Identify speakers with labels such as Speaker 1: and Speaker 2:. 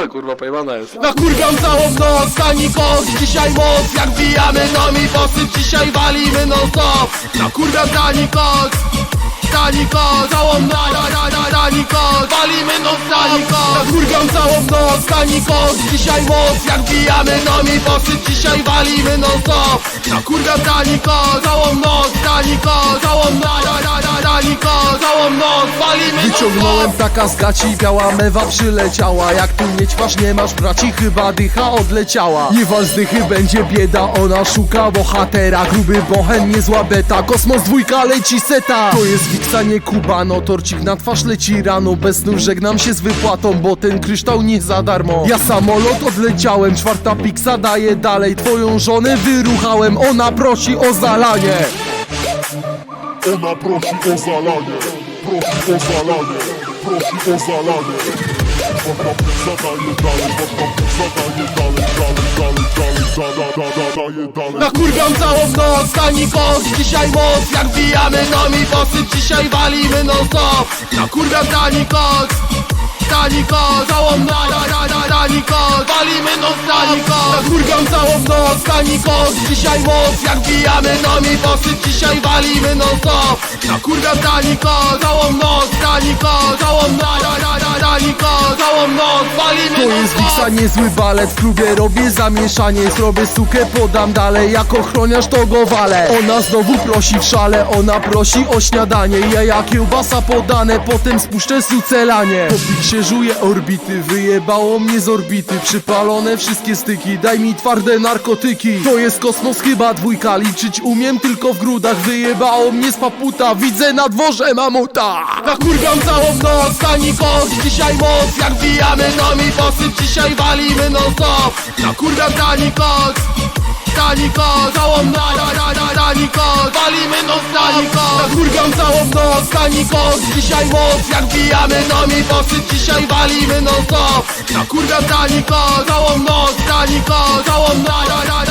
Speaker 1: Kurwa, pojebana jest.
Speaker 2: Nakurwiam całą noc, tani kos Dzisiaj moc, jak bijamy nomi Posyp dzisiaj walimy non stop Nakurwiam tani kos Tani kos, całą noc na, na, na, Tani walimy non stop Nakurwiam całą noc, tani kos Dzisiaj moc, jak bijamy nomi Posyp dzisiaj walimy non stop Nakurwiam tani kos, całą noc Tani kos, non
Speaker 3: Wyciągnąłem taka z gaci, biała mewa przyleciała. Jak tu mieć masz, nie masz braci, chyba dycha odleciała. Nie wal z dychy, będzie bieda, ona szuka bohatera. Gruby bochen, niezła beta, kosmos dwójka leci seta. To jest Wiksa, nie Kuba, no torcik na twarz leci rano. Bez snu żegnam się z wypłatą, bo ten kryształ nie za darmo. Ja samolot odleciałem, czwarta piksa daje dalej. Twoją żonę wyruchałem, ona prosi o zalanie.
Speaker 4: Ona prosi o zalanie, prosi o zalanie, prosi o zalanie. Zadaje dalej, zadaje dalej, dalej, dalej, dalej, dalej, daje dalej.
Speaker 2: Nakurwiam całą noc, tani kos Dzisiaj moc, jak bijamy nomi Posyp dzisiaj walimy non stop Nakurwiam tani kos Tani kos, całą noc na, na, na, Tani kos, Tani kos, nakurwiam całą noc Tani kos, dzisiaj moc, jak bijamy nomi Posyp dzisiaj walimy non stop Nakurwiam tani kos, całą noc Tani kos, całą noc kos, całą noc Walimy
Speaker 3: To jest Wiksa, niezły balet W klubie robię zamieszanie. Zrobię sukę, podam dalej Jak ochroniarz to go walę. Ona znowu prosi w szale Ona prosi o śniadanie. Jaja kiełbasa podane Potem spuszczę sucelanie. Popik się żuje orbity Wyjebało mnie z orbity. Przypalone wszystkie styki Daj mi twarde narkotyki. To jest kosmos chyba dwójka Liczyć umiem tylko w grudach. Wyjebało mnie z paputa Widzę na dworze mamuta.
Speaker 2: Nakurwiam całą noc, tani kos Dzisiaj moc, jak bijamy nomi Posyp dzisiaj walimy non stop Nakurwiam tani kos Tani kos, całą na, na, na, Tani kos, walimy stop Tani kos, nakurwiam całą noc Tani kos, dzisiaj moc, jak bijamy nomi Posyp dzisiaj walimy non stop Nakurwiam tani kos, całą noc Tani kos, całą na, na, na,